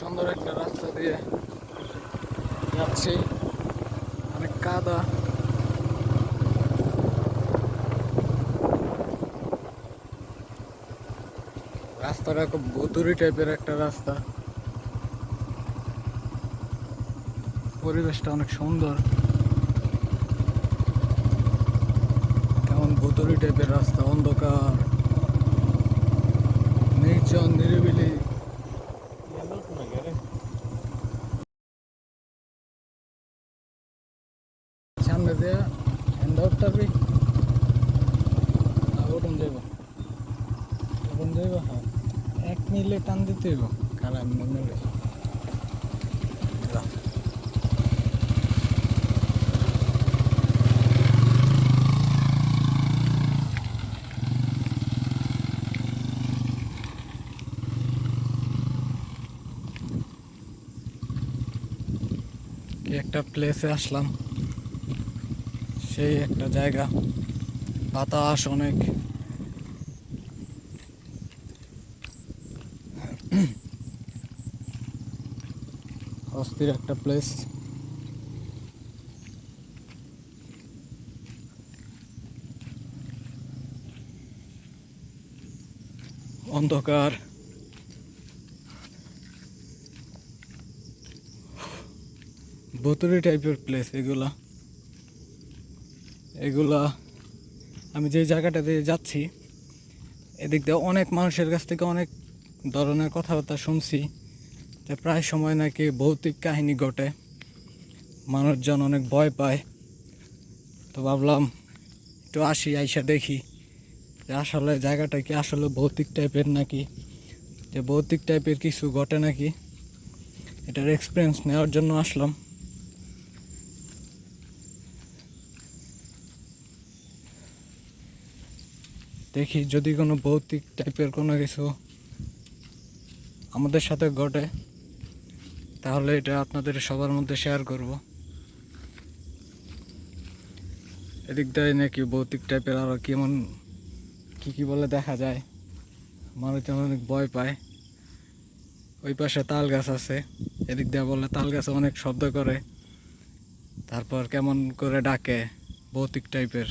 সুন্দর একটা রাস্তা দিয়ে যাচ্ছি। অনেক কাদা। রাস্তাটা খুব ভুতুরি টাইপের একটা রাস্তা। পরিবেশটা অনেক সুন্দর। কেমন ভুতুরি টাইপের রাস্তা, অন্ধকার। সামনে দিয়ে হ্যান্ড আউট যাইব যাইব হ্যাঁ। এক মিলে টান দিতে হইব, খারাপ মিলে একটা প্লেসে আসলাম। সেই একটা জায়গা। বাতাস অনেক। অস্থির একটা প্লেস অন্ধকার। ভুতুরি টাইপের প্লেস এগুলা। এগুলা আমি যে জায়গাটা দিয়ে যাচ্ছি, এদিক দিয়ে অনেক মানুষের কাছ থেকে অনেক ধরনের কথাবার্তা শুনছি যে প্রায় সময় নাকি ভৌতিক কাহিনী ঘটে। মানুষজন অনেক ভয় পায়। তো ভাবলাম, একটু আসি, আইসা দেখি যে আসলে জায়গাটা কি আসলে ভৌতিক টাইপের নাকি? যে ভৌতিক টাইপের কিছু ঘটে নাকি? এটার এক্সপিরিয়েন্স নেওয়ার জন্য আসলাম। দেখি যদি কোনো ভৌতিক টাইপের কোনো কিছু আমাদের সাথে ঘটে, তাহলে এটা আপনাদের সবার মধ্যে শেয়ার করব। এদিক দিয়ে নাকি ভৌতিক টাইপের আরও কেমন, কি কি বলে দেখা যায়। মানুষজন অনেক ভয় পায়। ওই পাশে তাল গাছ আছে, এদিক দিয়ে বলে তাল গাছে অনেক শব্দ করে। তারপর কেমন করে ডাকে ভৌতিক টাইপের